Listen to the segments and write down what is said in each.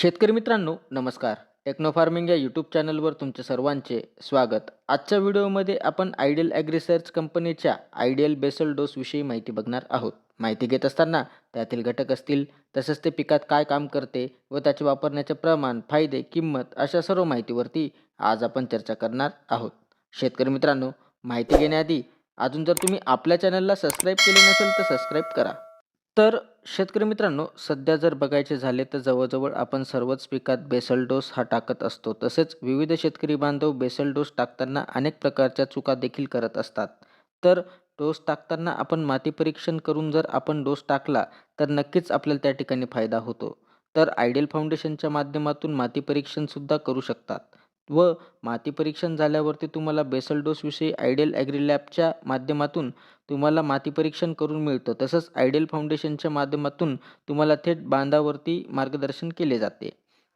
शेतकरी मित्रांनो नमस्कार. टेक्नो फार्मिंग या यूट्यूब चॅनलवर तुमचे सर्वांचे स्वागत. आजच्या व्हिडिओमध्ये आपण आयडियल ॲग्रिसर्च कंपनीच्या आयडियल बेसल डोसविषयी माहिती बघणार आहोत. माहिती घेत असताना त्यातील घटक असतील तसेच ते पिकात काय काम करते व त्याचे वापरण्याचे प्रमाण फायदे किंमत अशा सर्व माहितीवरती आज आपण चर्चा करणार आहोत. शेतकरी मित्रांनो माहिती घेण्याआधी अजून जर तुम्ही आपल्या चॅनलला सबस्क्राईब केले नसेल तर सबस्क्राईब करा. तर शेतकरी मित्रांनो सध्या जर बघायचे झाले तर जवळजवळ आपण सर्वच पिकात बेसल डोस हा टाकत असतो. तसेच विविध शेतकरी बांधव बेसल डोस टाकताना अनेक प्रकारच्या चुका देखील करत असतात. तर डोस टाकताना आपण माती परीक्षण करून जर आपण डोस टाकला तर नक्कीच आपल्याला त्या ठिकाणी फायदा होतो. तर आयडियल फाउंडेशनच्या माध्यमातून माती परीक्षणसुद्धा करू शकतात. व माती परीक्षण झाल्यावरती तुम्हाला बेसल डोसविषयी आयडियल ॲग्रीलॅबच्या माध्यमातून तुम्हाला माती परीक्षण करून मिळतं. तसंच आयडियल फाउंडेशनच्या माध्यमातून तुम्हाला थेट बांधावरती मार्गदर्शन केले जाते.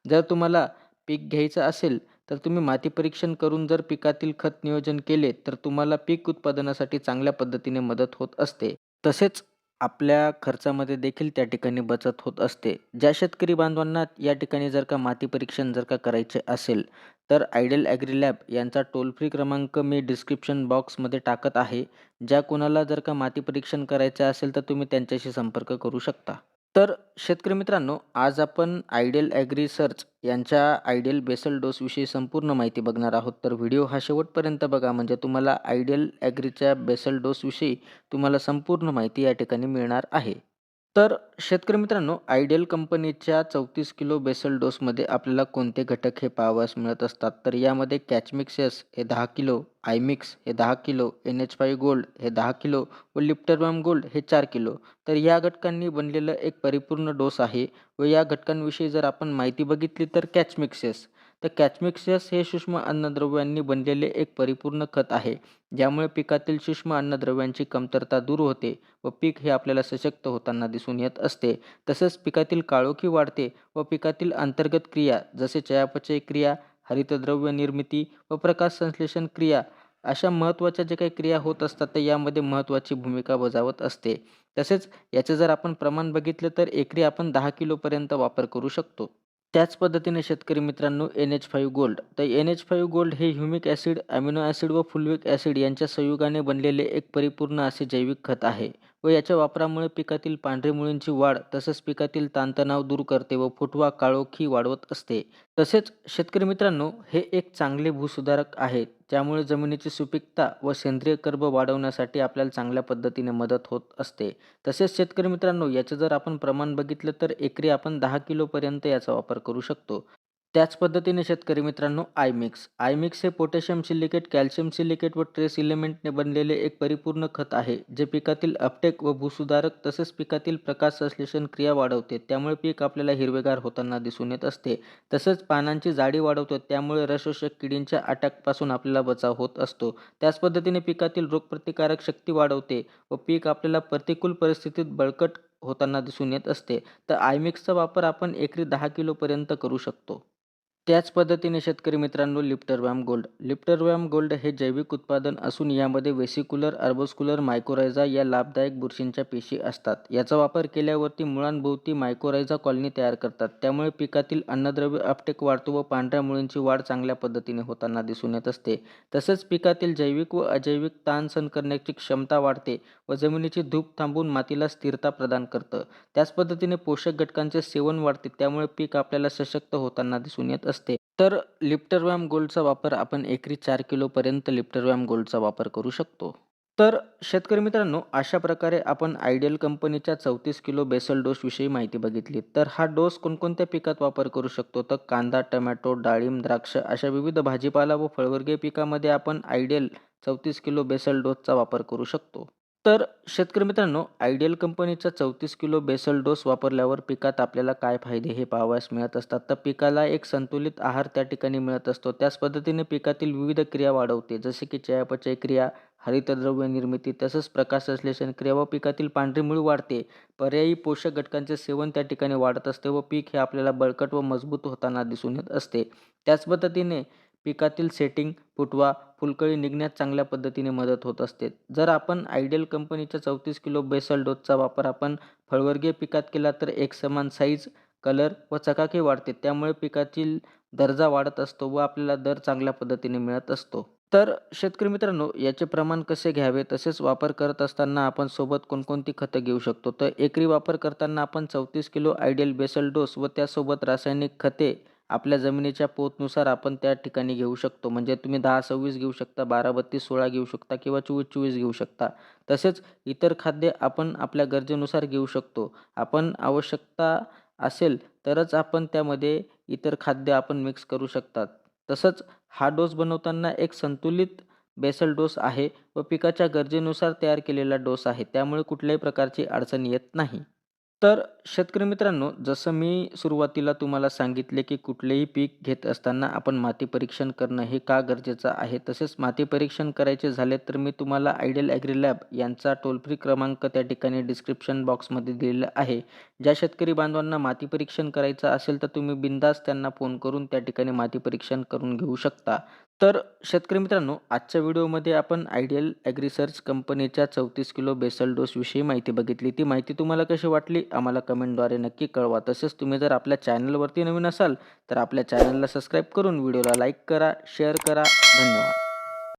जर तुम्हाला पीक घ्यायचं असेल तर तुम्ही माती परीक्षण करून जर पिकातील खत नियोजन केले तर तुम्हाला पीक उत्पादनासाठी चांगल्या पद्धतीने मदत होत असते. तसेच आपल्या खर्चामध्ये देखील त्या ठिकाणी बचत होत असते. ज्या शेतकरी बांधवांना या ठिकाणी जर का माती परीक्षण जर का करायचे असेल तर आयडियल ॲग्री लॅब यांचा टोल फ्री क्रमांक मी डिस्क्रिप्शन बॉक्समध्ये टाकत आहे. ज्या कोणाला जर का माती परीक्षण करायचं असेल तर तुम्ही त्यांच्याशी संपर्क करू शकता. तर शेतकरी मित्रांनो आज आपण आयडियल ॲग्री सर्च यांच्या आयडियल बेसल डोसविषयी संपूर्ण माहिती बघणार आहोत. तर व्हिडिओ हा शेवटपर्यंत बघा. म्हणजे तुम्हाला आयडियल ॲग्रीच्या बेसल डोसविषयी तुम्हाला संपूर्ण माहिती या ठिकाणी मिळणार आहे. तर शेतकरी मित्रांनो आयडियल कंपनीच्या चौतीस किलो बेसल डोसमध्ये आपल्याला कोणते घटक हे पाहावयास मिळत असतात? तर यामध्ये कॅचमिक्सेस हे दहा किलो आयमिक्स हे दहा kilo N H five gold हे दहा किलो व लिप्टरवाम गोल्ड हे चार किलो. तर या घटकांनी बनलेलं एक परिपूर्ण डोस आहे व या घटकांविषयी जर आपण माहिती बघितली तर कॅचमिक्सेस तर कॅचमिक्सियस हे सूक्ष्म अन्नद्रव्यांनी बनलेले एक परिपूर्ण खत आहे ज्यामुळे पिकातील सूक्ष्म अन्नद्रव्यांची कमतरता दूर होते व पीक हे आपल्याला सशक्त होताना दिसून येत असते. तसेच पिकातील काळोखी वाढते व पिकातील अंतर्गत क्रिया जसे चयापचय क्रिया हरितद्रव्य निर्मिती व प्रकाश संश्लेषण क्रिया अशा महत्त्वाच्या जे काही क्रिया होत असतात तर यामध्ये महत्त्वाची भूमिका बजावत असते. तसेच याचे जर आपण प्रमाण बघितलं तर एकरी आपण दहा किलोपर्यंत वापर करू शकतो. त्याच पद्धतीने शेतकरी मित्रांनो एन एच फाईव्ह गोल्ड तर एन एच फाईव्ह गोल्ड हे ह्युमिक ॲसिड ॲमिनो ॲसिड व फुलविक ॲसिड यांच्या संयुगाने बनलेले एक परिपूर्ण असे जैविक खत आहे. व याच्या वापरामुळे पिकातील पांढरी मुळींची वाढ तसेच पिकातील ताणतणाव दूर करते व फुटवा काळोखी वाढवत असते. तसेच शेतकरी मित्रांनो हे एक चांगले भूसुधारक आहे त्यामुळे जमिनीची सुपीकता व सेंद्रिय कर्ब वाढवण्यासाठी आपल्याला चांगल्या पद्धतीने मदत होत असते. तसेच शेतकरी मित्रांनो याचं जर आपण प्रमाण बघितलं तर एकरी आपण दहा किलोपर्यंत याचा वापर करू शकतो. त्याच पद्धतीने शेतकरी मित्रांनो आयमिक्स. आयमिक्स हे पोटॅशियम सिलिकेट कॅल्शियम सिलिकेट व ट्रेस इलिमेंटने बनलेले एक परिपूर्ण खत आहे जे पिकातील अपटेक व भूसुधारक तसेच पिकातील प्रकाश संश्लेषण क्रिया वाढवते. त्यामुळे पीक आपल्याला हिरवेगार होताना दिसून येत असते. तसेच पानांची जाडी वाढवतो त्यामुळे रसोषक किडींच्या अटॅकपासून आपल्याला बचाव होत असतो. त्याच पद्धतीने पिकातील रोगप्रतिकारक शक्ती वाढवते व पीक आपल्याला प्रतिकूल परिस्थितीत बळकट होताना दिसून येत असते. तर आयमिक्सचा वापर आपण एकरी दहा किलोपर्यंत करू शकतो. त्याच पद्धतीने शेतकरी मित्रांनो लिप्टरवॅम गोल्ड. लिप्टरवॅम गोल्ड हे जैविक उत्पादन असून यामध्ये वेसिक्युलर अर्बोस्कुलर मायकोरायझा या लाभदायक बुरशींच्या पेशी असतात. याचा वापर केल्यावरती मुळांभोवती मायकोरायझा कॉलनी तयार करतात. त्यामुळे पिकातील अन्नद्रव्य अपटेक वाढतो व पांढऱ्या मुळींची वाढ चांगल्या पद्धतीने होताना दिसून येत असते. तसेच पिकातील जैविक व अजैविक ताण सहन करण्याची क्षमता वाढते व जमिनीची धूप थांबून मातीला स्थिरता प्रदान करतं. त्याच पद्धतीने पोषक घटकांचे सेवन वाढते. त्यामुळे पीक आपल्याला सशक्त होताना दिसून येत असते. तर लिप्टरवॅम गोल्डचा वापर आपण एकरी चार किलोपर्यंत लिप्टरवॅम गोल्डचा वापर करू शकतो. तर शेतकरी मित्रांनो अशा प्रकारे आपण आयडियल कंपनीच्या चौतीस किलो बेसल डोसविषयी माहिती बघितली. तर हा डोस कोणकोणत्या पिकात वापर करू शकतो? तर कांदा टमॅटो डाळिंब द्राक्ष अशा विविध भाजीपाला व फळवर्गीय पिकामध्ये आपण आयडियल चौतीस किलो बेसल डोसचा वापर करू शकतो. तर शेतकरी मित्रांनो आयडियल कंपनीचा चौतीस किलो बेसल डोस वापरल्यावर पिकात आपल्याला काय फायदे हे पाहावयास मिळत असतात? तर पिकाला एक संतुलित आहार त्या ठिकाणी मिळत असतो. त्याच पद्धतीने पिकातील विविध क्रिया वाढवते. जसे की चयापचय क्रिया हरितद्रव्य निर्मिती तसंच प्रकाश संश्लेषण क्रिया व पिकातील पांढरी मूळ वाढते. पर्यायी पोषक घटकांचे सेवन त्या ठिकाणी वाढत असते व पीक हे आपल्याला बळकट व मजबूत होताना दिसून येत असते. त्याच पद्धतीने पिकातील सेटिंग फुटवा फुलकळी निघण्यात चांगल्या पद्धतीने मदत होत असते. जर आपण आयडियल कंपनीच्या चौतीस किलो बेसल डोसचा वापर आपण फळवर्गीय पिकात केला तर एक समान साईज कलर व चकाकी वाढते. त्यामुळे पिकातील दर्जा वाढत असतो व आपल्याला दर चांगल्या पद्धतीने मिळत असतो. तर शेतकरी मित्रांनो याचे प्रमाण कसे घ्यावे? तसेच वापर करत असताना आपण सोबत कोणकोणती खतं घेऊ शकतो? तर एकरी वापर करताना आपण चौतीस किलो आयडियल बेसल डोस व त्यासोबत रासायनिक खते आपल्या जमिनीच्या पोतनुसार आपण त्या ठिकाणी घेऊ शकतो. म्हणजे तुम्ही दहा सव्वीस घेऊ शकता बारा बत्तीस सोळा घेऊ शकता किंवा चोवीस चोवीस घेऊ शकता. तसेच इतर खाद्य आपण आपल्या गरजेनुसार घेऊ शकतो. आपण आवश्यकता असेल तरच आपण त्यामध्ये इतर खाद्य आपण मिक्स करू शकतात. तसंच हा डोस बनवताना एक संतुलित बेसल डोस आहे व पिकाच्या गरजेनुसार तयार केलेला डोस आहे. त्यामुळे कुठल्याही प्रकारची अडचण येत नाही. तर शेतकरी मित्रांनो जसं मी सुरुवातीला तुम्हाला सांगितले की कुठलेही पीक घेत असताना आपण माती परीक्षण करणं हे का गरजेचं आहे? तसेच माती परीक्षण करायचे झाले तर मी तुम्हाला आयडियल ॲग्री लॅब यांचा टोल फ्री क्रमांक त्या ठिकाणी डिस्क्रिप्शन बॉक्समध्ये दिलेला आहे. ज्या शेतकरी बांधवांना माती परीक्षण करायचं असेल तर तुम्ही बिंदास त्यांना फोन करून त्या ठिकाणी माती परीक्षण करून घेऊ शकता. तर शेतकरी मित्रांनो आजच्या व्हिडिओमध्ये आपण आयडियल ॲग्रिसर्च कंपनीच्या चौतीस किलो बेसल डोसविषयी माहिती बघितली. ती माहिती तुम्हाला कशी वाटली? आम्हाला कमेंटद्वारे नक्की कळवा. तसेच तुम्ही जर आपल्या चॅनलवरती नवीन असाल तर आपल्या चॅनलला सबस्क्राईब करून व्हिडिओला लाईक करा शेअर करा. धन्यवाद.